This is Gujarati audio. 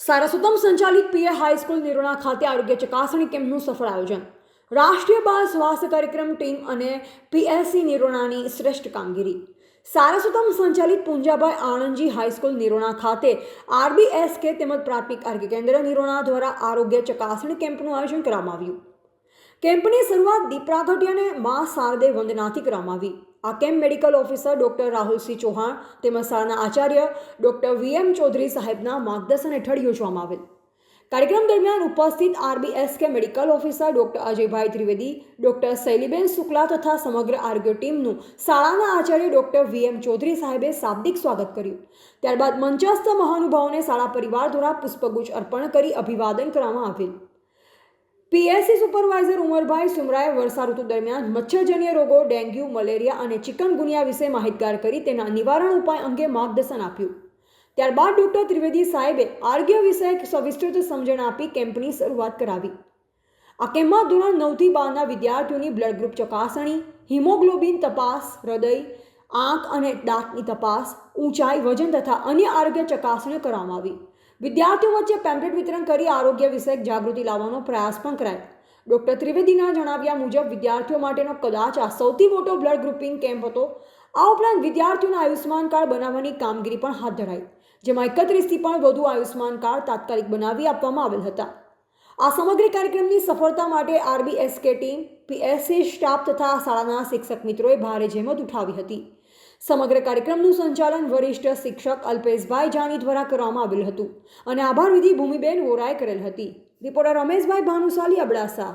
સારસ્વતમ સંચાલિત પીએ હાઈસ્કૂલ નિરોણા ખાતે આરોગ્ય ચકાસણી કેમ્પનું સફળ આયોજન. રાષ્ટ્રીય બાળ સ્વાસ્થ્ય કાર્યક્રમ ટીમ અને પીએસસી નિરોણાની શ્રેષ્ઠ કામગીરી. સારસ્વતમ સંચાલિત પુંજાભાઈ આણંદજી હાઈસ્કૂલ નિરોણા ખાતે આરબીએસકે તેમજ પ્રાથમિક આરોગ્ય કેન્દ્ર નિરોણા દ્વારા આરોગ્ય ચકાસણી કેમ્પનું આયોજન કરવામાં આવ્યું. કેમ્પની શરૂઆત દીપ પ્રાગટ્ય અને મા શારદે વંદનાથી કરવામાં આવી. આ camp medical officer doctor Rahulsinh Chauhan તેમજ શાળાના આચાર્ય ડોક્ટર વીએમ ચૌધરી સાહેબના માર્ગદર્શન હેઠળ યોજવામાં આવેલ. કાર્યક્રમ દરમિયાન ઉપસ્થિત RBSK medical officer doctor Ajaybhai Trivedi, doctor Shailiben Shukla તથા સમગ્ર આરોગ્ય ટીમનું શાળાના આચાર્ય ડોક્ટર વીએમ ચૌધરી સાહેબે શાબ્દિક સ્વાગત કર્યું. ત્યારબાદ મંચસ્થ મહાનુભાવોને શાળા પરિવાર દ્વારા પુષ્પગુચ્છ અર્પણ કરી અભિવાદન કરવામાં આવેલ. પીએસસી સુપરવાઇઝર ઉમરભાઈ સુમરાએ વર્ષા ઋતુ દરમિયાન મચ્છરજન્ય રોગો, ડેન્ગ્યુ, મલેરિયા અને ચિકનગુનિયા વિશે માહિતગાર કરી તેના નિવારણ ઉપાય અંગે માર્ગદર્શન આપ્યું. ત્યારબાદ ડૉક્ટર ત્રિવેદી સાહેબે આરોગ્ય વિષયક સવિસ્તૃત સમજણ આપી કેમ્પની શરૂઆત કરાવી. આ કેમ્પમાં ધોરણ નવથી બારના વિદ્યાર્થીઓની બ્લડ ગ્રુપ ચકાસણી, હિમોગ્લોબિન તપાસ, હૃદય, આંખ અને દાંતની તપાસ, ઊંચાઈ, વજન તથા અન્ય આરોગ્ય ચકાસણીઓ કરવામાં આવી. વિદ્યાર્થીઓ વચ્ચે પેમ્પલેટ વિતરણ કરી આરોગ્ય વિષયક જાગૃતિ લાવવાનો પ્રયાસ પણ કરાયો. ડૉક્ટર ત્રિવેદીના જણાવ્યા મુજબ, વિદ્યાર્થીઓ માટેનો કદાચ આ સૌથી મોટો બ્લડ ગ્રુપિંગ કેમ્પ હતો. આ ઉપરાંત વિદ્યાર્થીઓના આયુષ્માન કાર્ડ બનાવવાની કામગીરી પણ હાથ ધરાઈ. જેમાં એકત્રીસથી પણ વધુ આયુષ્માન કાર્ડ તાત્કાલિક બનાવી આપવામાં આવેલ હતા. આ સમગ્ર કાર્યક્રમની સફળતા માટે આરબીએસકે ટીમ, પીએસસી સ્ટાફ તથા શાળાના શિક્ષક મિત્રોએ ભારે જહેમત ઉઠાવી હતી. સમગ્ર કાર્યક્રમનું સંચાલન વરિષ્ઠ શિક્ષક અલ્પેશભાઈ જાની દ્વારા કરવામાં આવેલ હતું અને આભાર વિધિ ભૂમિબેન વોરાએ કરેલ હતી. રિપોર્ટર રમેશભાઈ ભાનુશાલી અબડાસા.